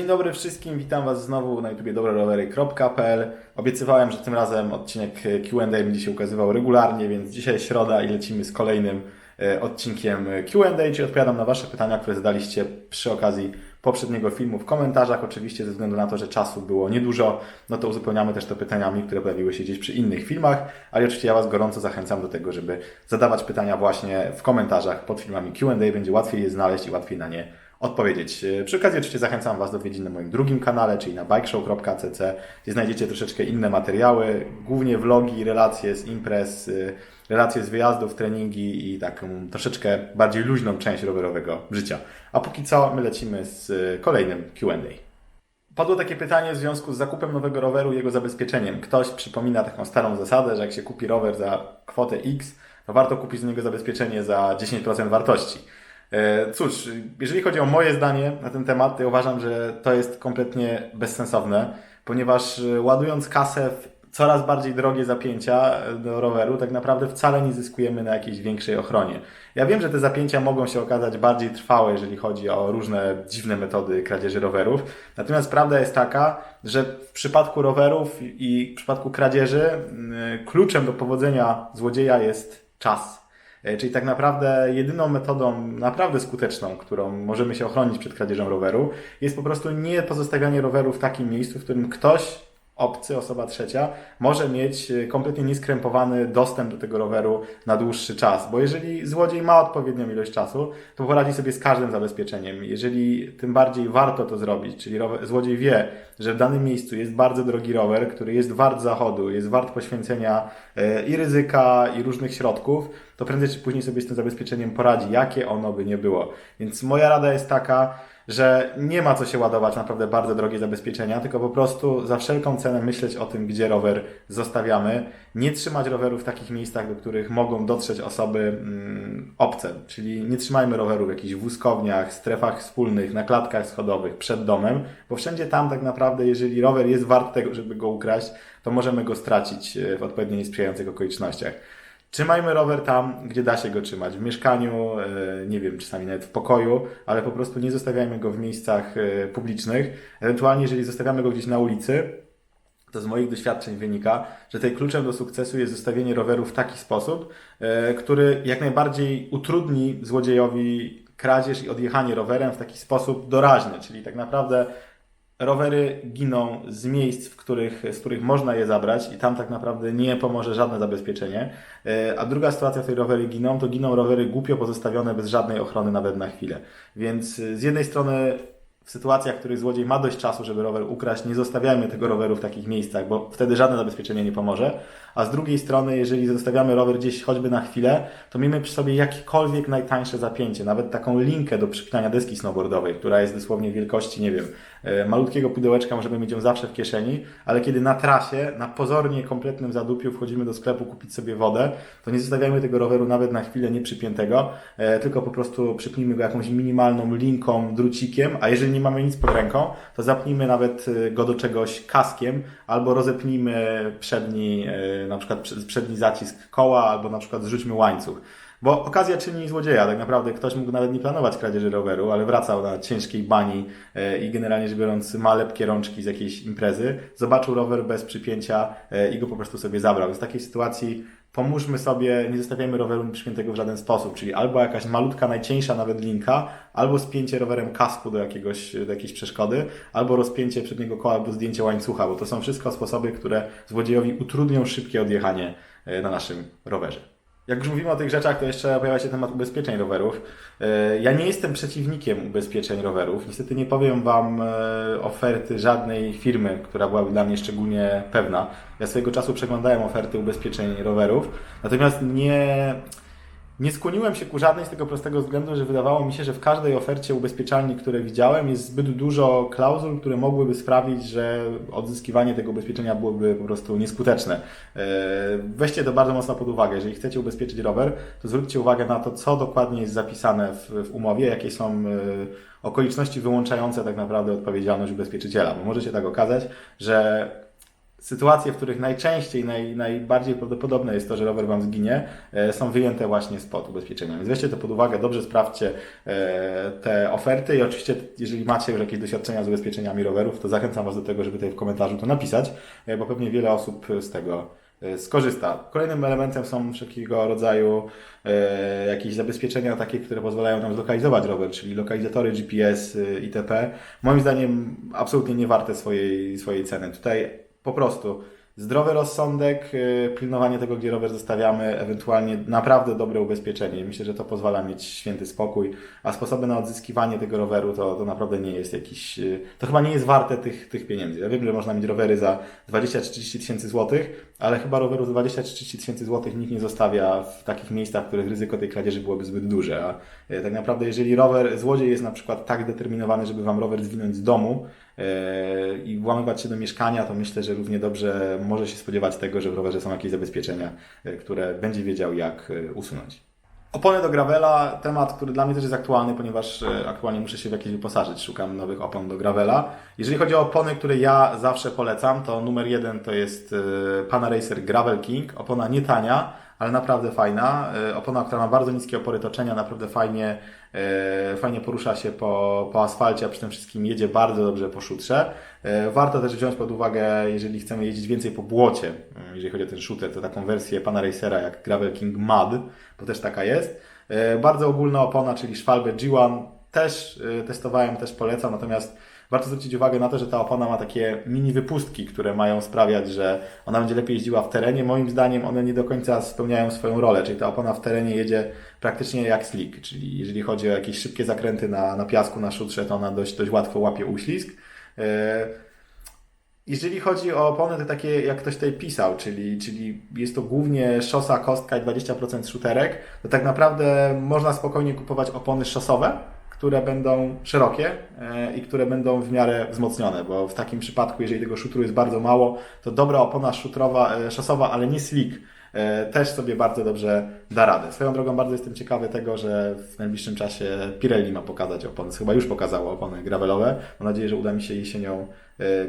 Dzień dobry wszystkim, witam Was znowu na YouTubie dobrerowery.pl. Obiecywałem, że tym razem odcinek Q&A będzie się ukazywał regularnie, więc dzisiaj środa i lecimy z kolejnym e, odcinkiem Q&A, czyli odpowiadam na Wasze pytania, które zadaliście przy okazji poprzedniego filmu w komentarzach. Oczywiście ze względu na to, że czasu było niedużo, no to uzupełniamy też to pytaniami, które pojawiły się gdzieś przy innych filmach, ale oczywiście ja Was gorąco zachęcam do tego, żeby zadawać pytania właśnie w komentarzach pod filmami Q&A, będzie łatwiej je znaleźć i łatwiej na nie odpowiedzieć. E, Przy okazji oczywiście zachęcam Was do odwiedzin na moim drugim kanale, czyli na bikeshow.cc, gdzie znajdziecie troszeczkę inne materiały, głównie vlogi, relacje z imprez, y, relacje z wyjazdów, treningi i taką troszeczkę bardziej luźną część rowerowego życia. A póki co my lecimy z y, kolejnym Q&A. Padło takie pytanie w związku z zakupem nowego roweru i jego zabezpieczeniem. Ktoś przypomina taką starą zasadę, że jak się kupi rower za kwotę X, to warto kupić z niego zabezpieczenie za 10% wartości. E, Cóż, jeżeli chodzi o moje zdanie na ten temat, to ja uważam, że to jest kompletnie bezsensowne, ponieważ e, ładując kasę w coraz bardziej drogie zapięcia e, do roweru, tak naprawdę wcale nie zyskujemy na jakiejś większej ochronie. Ja wiem, że te zapięcia mogą się okazać bardziej trwałe, jeżeli chodzi o różne dziwne metody kradzieży rowerów. Natomiast prawda jest taka, że w przypadku rowerów i w przypadku kradzieży kluczem do powodzenia złodzieja jest czas. E, Czyli tak naprawdę jedyną metodą naprawdę skuteczną, którą możemy się ochronić przed kradzieżą roweru, jest po prostu nie pozostawianie roweru w takim miejscu, w którym ktoś obcy, osoba trzecia, może mieć e, kompletnie nieskrępowany dostęp do tego roweru na dłuższy czas. Bo jeżeli złodziej ma odpowiednią ilość czasu, to poradzi sobie z każdym zabezpieczeniem. Jeżeli tym bardziej warto to zrobić, czyli rower, złodziej wie, że w danym miejscu jest bardzo drogi rower, który jest wart zachodu, jest wart poświęcenia e, i ryzyka, i różnych środków, to prędzej czy później sobie z tym zabezpieczeniem poradzi, jakie ono by nie było. Więc moja rada jest taka, że nie ma co się ładować naprawdę bardzo drogie zabezpieczenia, tylko po prostu za wszelką cenę myśleć o tym, gdzie rower zostawiamy. Nie trzymać roweru w takich miejscach, do których mogą dotrzeć osoby mm, obce, czyli nie trzymajmy roweru w jakichś wózkowniach, strefach wspólnych, na klatkach schodowych, przed domem, bo wszędzie tam tak naprawdę, jeżeli rower jest wart tego, żeby go ukraść, to możemy go stracić e, w odpowiednio niesprzyjających okolicznościach. Trzymajmy rower tam, gdzie da się go trzymać. W mieszkaniu, e, nie wiem, czasami nawet w pokoju, ale po prostu nie zostawiajmy go w miejscach e, publicznych. Ewentualnie, jeżeli zostawiamy go gdzieś na ulicy, to z moich doświadczeń wynika, że tutaj kluczem do sukcesu jest zostawienie roweru w taki sposób, e, który jak najbardziej utrudni złodziejowi kradzież i odjechanie rowerem w taki sposób doraźny, czyli tak naprawdę rowery giną z miejsc, w których, z których można je zabrać i tam tak naprawdę nie pomoże żadne zabezpieczenie. E, A druga sytuacja, w której rowery giną, to giną rowery głupio pozostawione bez żadnej ochrony nawet na chwilę. Więc e, z jednej strony w sytuacjach, w których złodziej ma dość czasu, żeby rower ukraść, nie zostawiajmy tego roweru w takich miejscach, bo wtedy żadne zabezpieczenie nie pomoże. A z drugiej strony, jeżeli zostawiamy rower gdzieś choćby na chwilę, to miejmy przy sobie jakiekolwiek najtańsze zapięcie, nawet taką linkę do przypinania deski snowboardowej, która jest dosłownie wielkości, nie wiem, malutkiego pudełeczka, możemy mieć ją zawsze w kieszeni, ale kiedy na trasie, na pozornie kompletnym zadupiu wchodzimy do sklepu kupić sobie wodę, to nie zostawiajmy tego roweru nawet na chwilę nieprzypiętego, e, tylko po prostu przypnijmy go jakąś minimalną linką, drucikiem, a jeżeli nie mamy nic pod ręką, to zapnijmy nawet e, go do czegoś kaskiem, albo rozepnijmy przedni, e, na przykład przed- przedni zacisk koła, albo na przykład zrzućmy łańcuch. Bo okazja czyni złodzieja. Tak naprawdę ktoś mógł nawet nie planować kradzieży roweru, ale wracał na ciężkiej bani e, i generalnie rzecz biorąc ma lepkie rączki z jakiejś imprezy, zobaczył rower bez przypięcia e, i go po prostu sobie zabrał. Więc w takiej sytuacji pomóżmy sobie, nie zostawiajmy roweru nieprzypiętego w żaden sposób, czyli albo jakaś malutka, najcieńsza nawet linka, albo spięcie rowerem kasku do, jakiegoś, do jakiejś przeszkody, albo rozpięcie przedniego koła, albo zdjęcie łańcucha, bo to są wszystko sposoby, które złodziejowi utrudnią szybkie odjechanie e, na naszym rowerze. Jak już mówimy o tych rzeczach, to jeszcze pojawia się temat ubezpieczeń rowerów. E, Ja nie jestem przeciwnikiem ubezpieczeń rowerów. Niestety nie powiem Wam e, oferty żadnej firmy, która byłaby dla mnie szczególnie pewna. Ja swojego czasu przeglądałem oferty ubezpieczeń rowerów, natomiast nie, nie skłoniłem się ku żadnej z tego prostego względu, że wydawało mi się, że w każdej ofercie ubezpieczalni, które widziałem, jest zbyt dużo klauzul, które mogłyby sprawić, że odzyskiwanie tego ubezpieczenia byłoby po prostu nieskuteczne. E, Weźcie to bardzo mocno pod uwagę. Jeżeli chcecie ubezpieczyć rower, to zwróćcie uwagę na to, co dokładnie jest zapisane w, umowie, jakie są e, okoliczności wyłączające tak naprawdę odpowiedzialność ubezpieczyciela, bo może się tak okazać, że sytuacje, w których najczęściej, naj, najbardziej prawdopodobne jest to, że rower Wam zginie, e, są wyjęte właśnie spod ubezpieczenia. Więc weźcie to pod uwagę, dobrze sprawdźcie e, te oferty i oczywiście, jeżeli macie już jakieś doświadczenia z ubezpieczeniami rowerów, to zachęcam Was do tego, żeby tutaj w komentarzu to napisać, e, bo pewnie wiele osób z tego skorzysta. Kolejnym elementem są wszelkiego rodzaju e, jakieś zabezpieczenia takie, które pozwalają nam zlokalizować rower, czyli lokalizatory GPS itp. Moim zdaniem absolutnie nie warte swojej, swojej ceny. Tutaj po prostu zdrowy rozsądek, yy, pilnowanie tego, gdzie rower zostawiamy, ewentualnie naprawdę dobre ubezpieczenie. Myślę, że to pozwala mieć święty spokój, a sposoby na odzyskiwanie tego roweru to, to naprawdę nie jest jakiś, yy, to chyba nie jest warte tych, tych pieniędzy. Ja wiem, że można mieć rowery za 20-30 tysięcy złotych, ale chyba roweru za 20-30 tysięcy złotych nikt nie zostawia w takich miejscach, w których ryzyko tej kradzieży byłoby zbyt duże. A yy, tak naprawdę, jeżeli rower, złodziej jest na przykład tak determinowany, żeby Wam rower zwinąć z domu, i włamywać się do mieszkania, to myślę, że równie dobrze może się spodziewać tego, że w rowerze są jakieś zabezpieczenia, e, które będzie wiedział, jak e, usunąć. Opony do gravela, temat, który dla mnie też jest aktualny, ponieważ e, aktualnie muszę się w jakieś wyposażyć, szukam nowych opon do gravela. Jeżeli chodzi o opony, które ja zawsze polecam, to numer jeden to jest e, Pana Racer Gravel King, opona nie tania, ale naprawdę fajna. Opona, która ma bardzo niskie opory toczenia, naprawdę fajnie, fajnie porusza się po, po asfalcie, a przy tym wszystkim jedzie bardzo dobrze po szutrze. E, Warto też wziąć pod uwagę, jeżeli chcemy jeździć więcej po błocie, e, jeżeli chodzi o ten shooter, to taką wersję Pana Racera jak Gravel King Mud, bo też taka jest. E, Bardzo ogólna opona, czyli Schwalbe G1, też e, testowałem, też polecam, natomiast Warto zwrócić uwagę na to, że ta opona ma takie mini wypustki, które mają sprawiać, że ona będzie lepiej jeździła w terenie. Moim zdaniem one nie do końca spełniają swoją rolę, czyli ta opona w terenie jedzie praktycznie jak slick, czyli jeżeli chodzi o jakieś szybkie zakręty na, na piasku, na szutrze, to ona dość, dość łatwo łapie uślizg. E, jeżeli chodzi o opony, to takie jak ktoś tutaj pisał, czyli, czyli jest to głównie szosa, kostka i 20% szuterek, to tak naprawdę można spokojnie kupować opony szosowe, które będą szerokie e, i które będą w miarę wzmocnione, bo w takim przypadku, jeżeli tego szutru jest bardzo mało, to dobra opona szutrowa, e, szosowa, ale nie slick, e, też sobie bardzo dobrze da radę. Swoją drogą bardzo jestem ciekawy tego, że w najbliższym czasie Pirelli ma pokazać opony, chyba już pokazało opony gravelowe. Mam nadzieję, że uda mi się jesienią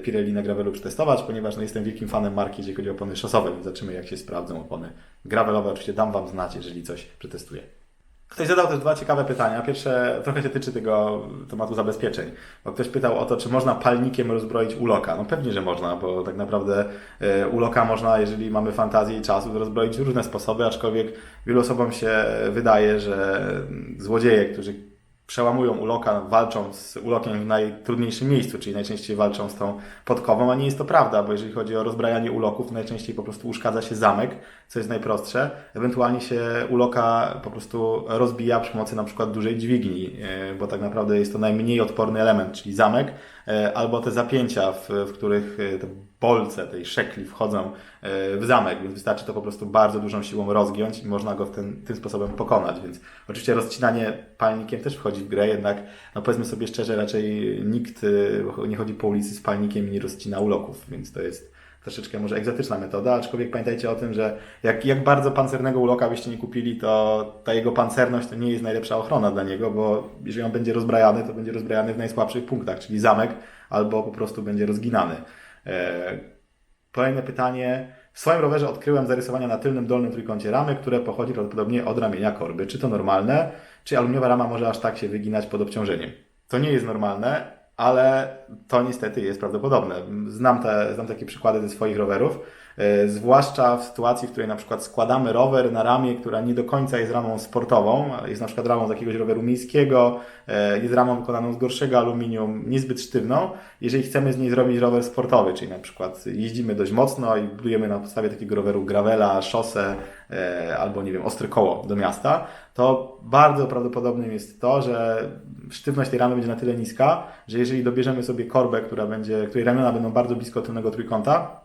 Pirelli na gravelu przetestować, ponieważ no, jestem wielkim fanem marki, jeżeli chodzi o opony szosowe, więc zobaczymy jak się sprawdzą opony gravelowe. Oczywiście dam Wam znać, jeżeli coś przetestuję. Ktoś zadał też dwa ciekawe pytania. Pierwsze trochę się tyczy tego tematu zabezpieczeń. Bo ktoś pytał o to, czy można palnikiem rozbroić uloka. No pewnie, że można, bo tak naprawdę e, uloka można, jeżeli mamy fantazję i czasu, rozbroić w różne sposoby, aczkolwiek wielu osobom się wydaje, że złodzieje, którzy przełamują uloka, walczą z ulokiem w najtrudniejszym miejscu, czyli najczęściej walczą z tą podkową, a nie jest to prawda, bo jeżeli chodzi o rozbrajanie uloków, najczęściej po prostu uszkadza się zamek, co jest najprostsze. Ewentualnie się uloka po prostu rozbija przy pomocy na przykład dużej dźwigni, e, bo tak naprawdę jest to najmniej odporny element, czyli zamek, e, albo te zapięcia, w, w których e, te bolce tej szekli wchodzą e, w zamek, więc wystarczy to po prostu bardzo dużą siłą rozgiąć i można go w ten, tym sposobem pokonać. Więc oczywiście rozcinanie palnikiem też wchodzi w grę, jednak no powiedzmy sobie szczerze, raczej nikt e, nie chodzi po ulicy z palnikiem i nie rozcina uloków, więc to jest troszeczkę może egzotyczna metoda, aczkolwiek pamiętajcie o tym, że jak, jak bardzo pancernego uloka byście nie kupili, to ta jego pancerność to nie jest najlepsza ochrona dla niego, bo jeżeli on będzie rozbrajany, to będzie rozbrajany w najsłabszych punktach, czyli zamek, albo po prostu będzie rozginany. E, Kolejne pytanie. W swoim rowerze odkryłem zarysowania na tylnym dolnym trójkącie ramy, które pochodzi prawdopodobnie od ramienia korby. Czy to normalne? Czy aluminiowa rama może aż tak się wyginać pod obciążeniem? To nie jest normalne, ale to niestety jest prawdopodobne. Znam, te, znam takie przykłady ze swoich rowerów, e, zwłaszcza w sytuacji, w której na przykład składamy rower na ramię, która nie do końca jest ramą sportową, jest na przykład ramą z jakiegoś roweru miejskiego, e, jest ramą wykonaną z gorszego aluminium, niezbyt sztywną. Jeżeli chcemy z niej zrobić rower sportowy, czyli na przykład jeździmy dość mocno i budujemy na podstawie takiego roweru gravela, szosę e, albo nie wiem, ostre koło do miasta, to bardzo prawdopodobnym jest to, że sztywność tej ramy będzie na tyle niska, że jeżeli dobierzemy sobie korbę, która będzie, której ramiona będą bardzo blisko tylnego trójkąta,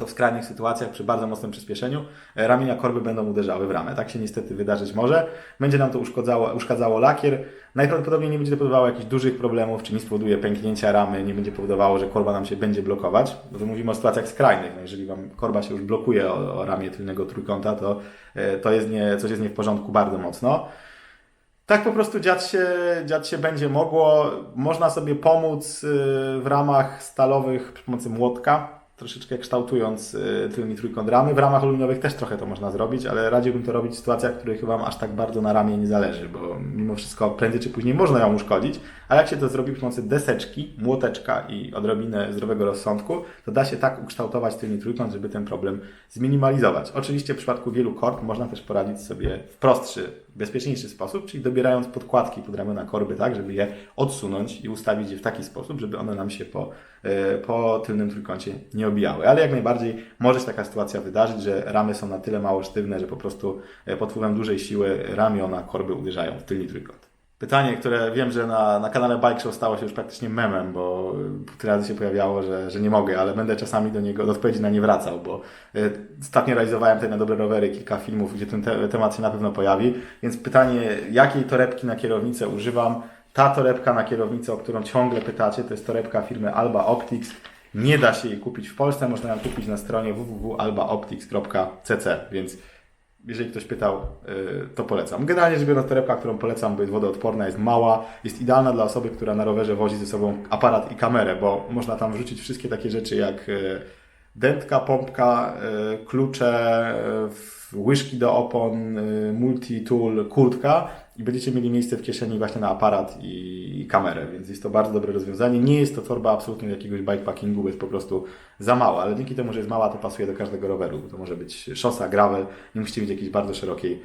to w skrajnych sytuacjach przy bardzo mocnym przyspieszeniu e, ramienia korby będą uderzały w ramę. Tak się niestety wydarzyć może. Będzie nam to uszkadzało, uszkadzało lakier. Najprawdopodobniej nie będzie to powodowało jakichś dużych problemów, czy nie spowoduje pęknięcia ramy, nie będzie powodowało, że korba nam się będzie blokować. Bo tu mówimy o sytuacjach skrajnych. No jeżeli Wam korba się już blokuje o, o ramię tylnego trójkąta, to, e, to jest nie, coś jest nie w porządku bardzo mocno. Tak po prostu dziać się, dziać się będzie mogło. Można sobie pomóc y, w ramach stalowych przy pomocy młotka. Troszeczkę kształtując y, tylny trójkąt ramy. W ramach aluminiowych też trochę to można zrobić, ale radziłbym to robić w sytuacjach, w których Wam aż tak bardzo na ramie nie zależy, bo mimo wszystko prędzej czy później można ją uszkodzić, a jak się to zrobi przy pomocy deseczki, młoteczka i odrobinę zdrowego rozsądku, to da się tak ukształtować tylny trójkąt, żeby ten problem zminimalizować. Oczywiście w przypadku wielu kord można też poradzić sobie w prostszy, bezpieczniejszy sposób, czyli dobierając podkładki pod ramiona korby tak, żeby je odsunąć i ustawić je w taki sposób, żeby one nam się po, po tylnym trójkącie nie obijały. Ale jak najbardziej może się taka sytuacja wydarzyć, że ramy są na tyle mało sztywne, że po prostu e, pod wpływem dużej siły ramiona korby uderzają w tylny trójkąt. Pytanie, które wiem, że na, na kanale Bike Show stało się już praktycznie memem, bo tyle razy się pojawiało, że, że nie mogę, ale będę czasami do niego, do odpowiedzi na nie wracał, bo ostatnio realizowałem tutaj na Dobre Rowery kilka filmów, gdzie ten te, temat się na pewno pojawi, więc pytanie, jakiej torebki na kierownicę używam? Ta torebka na kierownicę, o którą ciągle pytacie, to jest torebka firmy Alba Optics. Nie da się jej kupić w Polsce, można ją kupić na stronie www.albaoptics.cc, więc jeżeli ktoś pytał, y, to polecam. Generalnie rzecz biorąc, torebka, którą polecam, bo jest wodoodporna, jest mała, jest idealna dla osoby, która na rowerze wozi ze sobą aparat i kamerę, bo można tam wrzucić wszystkie takie rzeczy jak y, dętka, pompka, y, klucze, y, łyżki do opon, y, multi-tool, kurtka i będziecie mieli miejsce w kieszeni właśnie na aparat i, kamerę, więc jest to bardzo dobre rozwiązanie. Nie jest to torba absolutnie jakiegoś bikepackingu, bo jest po prostu za mała, ale dzięki temu, że jest mała, to pasuje do każdego roweru. To może być szosa, gravel, nie musicie mieć jakiejś bardzo szerokiej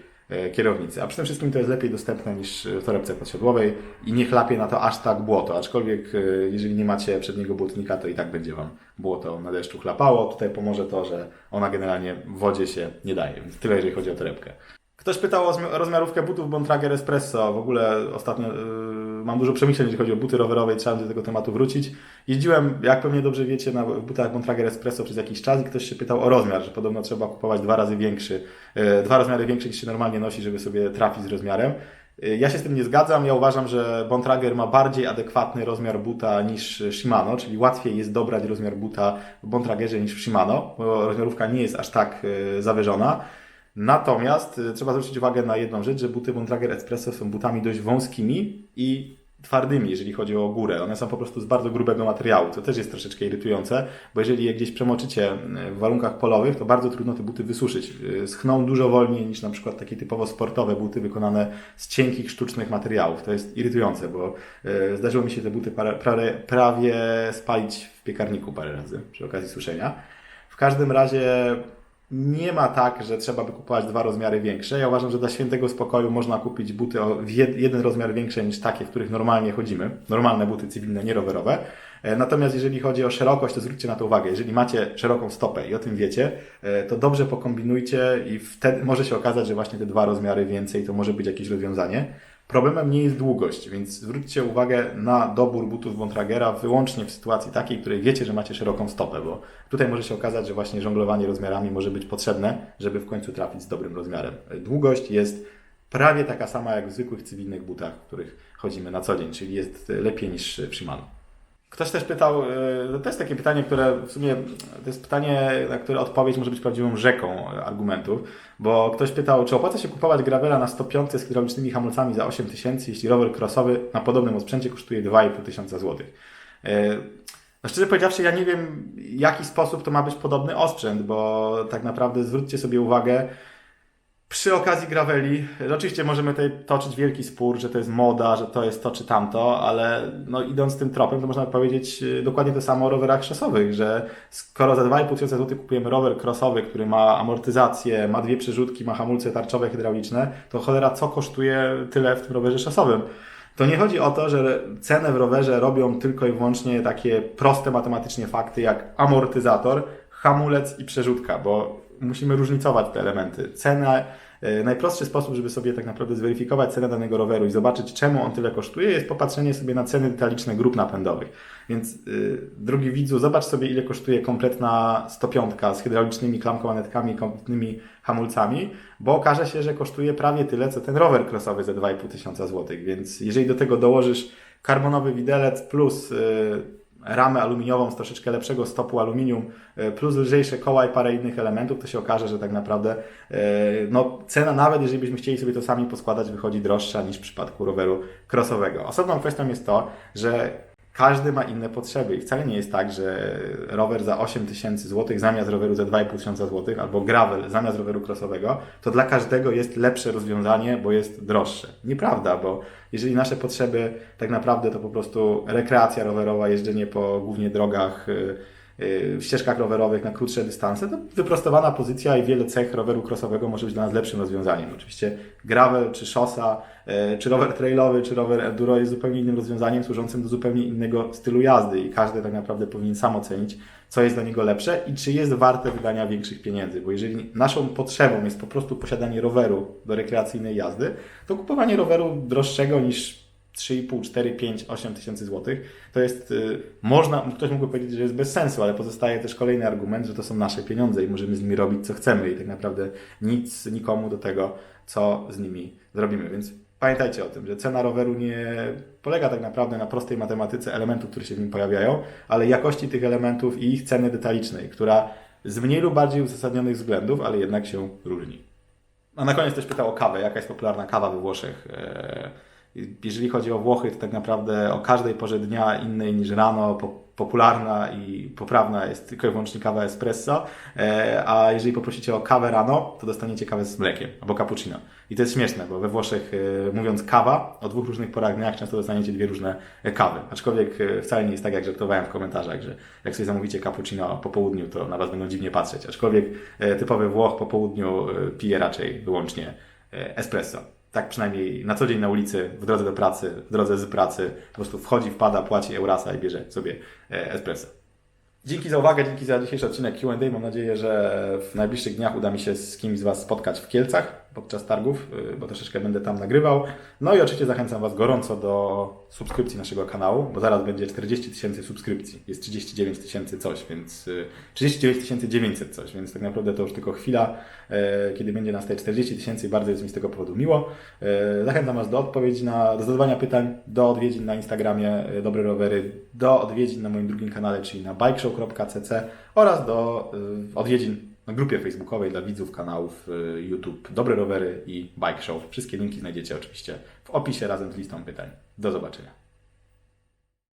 kierownicy. A przede wszystkim to jest lepiej dostępne niż w torebce podsiodłowej i nie chlapie na to aż tak błoto. Aczkolwiek e, jeżeli nie macie przedniego błotnika, to i tak będzie Wam błoto na deszczu chlapało. Tutaj pomoże to, że ona generalnie w wodzie się nie daje. Tyle, jeżeli chodzi o torebkę. Ktoś pytał o rozmiarówkę butów Bontrager Espresso. W ogóle ostatnio yy, mam dużo przemyśleń, jeżeli chodzi o buty rowerowe i trzeba do tego tematu wrócić. Jeździłem, jak pewnie dobrze wiecie, na butach Bontrager Espresso przez jakiś czas i ktoś się pytał o rozmiar, że podobno trzeba kupować dwa razy większy, yy, dwa rozmiary większy niż się normalnie nosi, żeby sobie trafić z rozmiarem. Yy, Ja się z tym nie zgadzam. Ja uważam, że Bontrager ma bardziej adekwatny rozmiar buta niż Shimano, czyli łatwiej jest dobrać rozmiar buta w Bontragerze niż w Shimano, bo rozmiarówka nie jest aż tak yy, zawyżona. Natomiast y, trzeba zwrócić uwagę na jedną rzecz, że buty Bontrager Espresso są butami dość wąskimi i twardymi, jeżeli chodzi o górę. One są po prostu z bardzo grubego materiału, co też jest troszeczkę irytujące, bo jeżeli je gdzieś przemoczycie y, w warunkach polowych, to bardzo trudno te buty wysuszyć. Y, Schną dużo wolniej niż na przykład takie typowo sportowe buty wykonane z cienkich, sztucznych materiałów. To jest irytujące, bo zdarzyło mi się te buty prawie, prawie spalić w piekarniku parę razy przy okazji suszenia. W każdym razie nie ma tak, że trzeba by kupować dwa rozmiary większe. Ja uważam, że dla świętego spokoju można kupić buty o jed- jeden rozmiar większe niż takie, w których normalnie chodzimy. Normalne buty cywilne, nie rowerowe. E, Natomiast jeżeli chodzi o szerokość, to zwróćcie na to uwagę. Jeżeli macie szeroką stopę i o tym wiecie, e, to dobrze pokombinujcie i wtedy może się okazać, że właśnie te dwa rozmiary więcej to może być jakieś rozwiązanie. Problemem nie jest długość, więc zwróćcie uwagę na dobór butów Bontragera wyłącznie w sytuacji takiej, w której wiecie, że macie szeroką stopę, bo tutaj może się okazać, że właśnie żonglowanie rozmiarami może być potrzebne, żeby w końcu trafić z dobrym rozmiarem. Długość jest prawie taka sama jak w zwykłych cywilnych butach, w których chodzimy na co dzień, czyli jest lepiej niż w Shimano. Ktoś też pytał, y, to jest takie pytanie, które w sumie to jest pytanie, na które odpowiedź może być prawdziwą rzeką argumentów, bo ktoś pytał, czy opłaca się kupować gravela na 105 z hydraulicznymi hamulcami za 8 tysięcy, jeśli rower crossowy na podobnym osprzęcie kosztuje 2,5 tysiąca złotych. Y, No szczerze powiedziawszy, ja nie wiem, w jaki sposób to ma być podobny osprzęt, bo tak naprawdę zwróćcie sobie uwagę, przy okazji graveli, oczywiście możemy tutaj toczyć wielki spór, że to jest moda, że to jest to czy tamto, ale no, idąc tym tropem, to można powiedzieć y, dokładnie to samo o rowerach crossowych, że skoro za 2,5 tysiąca złotych kupujemy rower crossowy, który ma amortyzację, ma dwie przerzutki, ma hamulce tarczowe hydrauliczne, to cholera co kosztuje tyle w tym rowerze szosowym? To nie chodzi o to, że cenę w rowerze robią tylko i wyłącznie takie proste matematycznie fakty jak amortyzator, hamulec i przerzutka, bo musimy różnicować te elementy. Cena, e, najprostszy sposób, żeby sobie tak naprawdę zweryfikować cenę danego roweru i zobaczyć, czemu on tyle kosztuje, jest popatrzenie sobie na ceny detaliczne grup napędowych. Więc, yy, widzu, zobacz sobie, ile kosztuje kompletna 105 z hydraulicznymi klamkomanetkami, kompletnymi hamulcami, bo okaże się, że kosztuje prawie tyle, co ten rower crossowy za 2,5 tysiąca złotych. Więc jeżeli do tego dołożysz karbonowy widelec plus yy, ramę aluminiową z troszeczkę lepszego stopu aluminium, e, plus lżejsze koła i parę innych elementów, to się okaże, że tak naprawdę e, no, cena nawet jeżeli byśmy chcieli sobie to sami poskładać, wychodzi droższa niż w przypadku roweru crossowego. Osobną kwestią jest to, że każdy ma inne potrzeby i wcale nie jest tak, że rower za 8 tysięcy złotych zamiast roweru za 2,5 tysiąca złotych albo gravel zamiast roweru crossowego, to dla każdego jest lepsze rozwiązanie, bo jest droższe. Nieprawda, bo jeżeli nasze potrzeby tak naprawdę to po prostu rekreacja rowerowa, jeżdżenie po głównie drogach, y, y, ścieżkach rowerowych na krótsze dystanse, to wyprostowana pozycja i wiele cech roweru crossowego może być dla nas lepszym rozwiązaniem. Oczywiście gravel, czy szosa, y, czy rower trailowy, czy rower enduro jest zupełnie innym rozwiązaniem, służącym do zupełnie innego stylu jazdy i każdy tak naprawdę powinien sam ocenić, co jest dla niego lepsze i czy jest warte wydania większych pieniędzy. Bo jeżeli naszą potrzebą jest po prostu posiadanie roweru do rekreacyjnej jazdy, to kupowanie roweru droższego niż 3,5, 4, 5, 8 tysięcy złotych, to jest, y, można, ktoś mógłby powiedzieć, że jest bez sensu, ale pozostaje też kolejny argument, że to są nasze pieniądze i możemy z nimi robić co chcemy i tak naprawdę nic nikomu do tego, co z nimi zrobimy. Więc pamiętajcie o tym, że cena roweru nie polega tak naprawdę na prostej matematyce elementów, które się w nim pojawiają, ale jakości tych elementów i ich ceny detalicznej, która z mniej lub bardziej uzasadnionych względów, ale jednak się różni. A na koniec też pytał o kawę. Jaka jest popularna kawa we Włoszech? Eee, Jeżeli chodzi o Włochy, to tak naprawdę o każdej porze dnia innej niż rano po, popularna i poprawna jest tylko i wyłącznie kawa espresso, eee, a jeżeli poprosicie o kawę rano, to dostaniecie kawę z mlekiem albo cappuccino. I to jest śmieszne, bo we Włoszech e, mówiąc kawa, o dwóch różnych porach dnia często dostaniecie dwie różne e, kawy. Aczkolwiek e, wcale nie jest tak, jak żartowałem w komentarzach, że jak sobie zamówicie cappuccino po południu, to na Was będą dziwnie patrzeć. Aczkolwiek e, typowy Włoch po południu e, pije raczej wyłącznie e, espresso. Tak przynajmniej na co dzień na ulicy, w drodze do pracy, w drodze z pracy, po prostu wchodzi, wpada, płaci Eurasa i bierze sobie e, espresso. Dzięki za uwagę, dzięki za dzisiejszy odcinek Q&A. Mam nadzieję, że w najbliższych dniach uda mi się z kimś z Was spotkać w Kielcach podczas targów, y, bo troszeczkę będę tam nagrywał. No i oczywiście zachęcam Was gorąco do subskrypcji naszego kanału, bo zaraz będzie 40 tysięcy subskrypcji. Jest 39 tysięcy coś, więc y, 39 900 coś, więc tak naprawdę to już tylko chwila, e, kiedy będzie nas te 40 tysięcy i bardzo jest mi z tego powodu miło. E, Zachęcam Was do odpowiedzi na, do zadawania pytań, do odwiedzin na Instagramie e, Dobre Rowery, do odwiedzin na moim drugim kanale, czyli na bikeshow.cc oraz do y, odwiedzin na grupie facebookowej dla widzów kanałów y, YouTube Dobre Rowery i Bike Show. Wszystkie linki znajdziecie oczywiście w opisie razem z listą pytań. Do zobaczenia.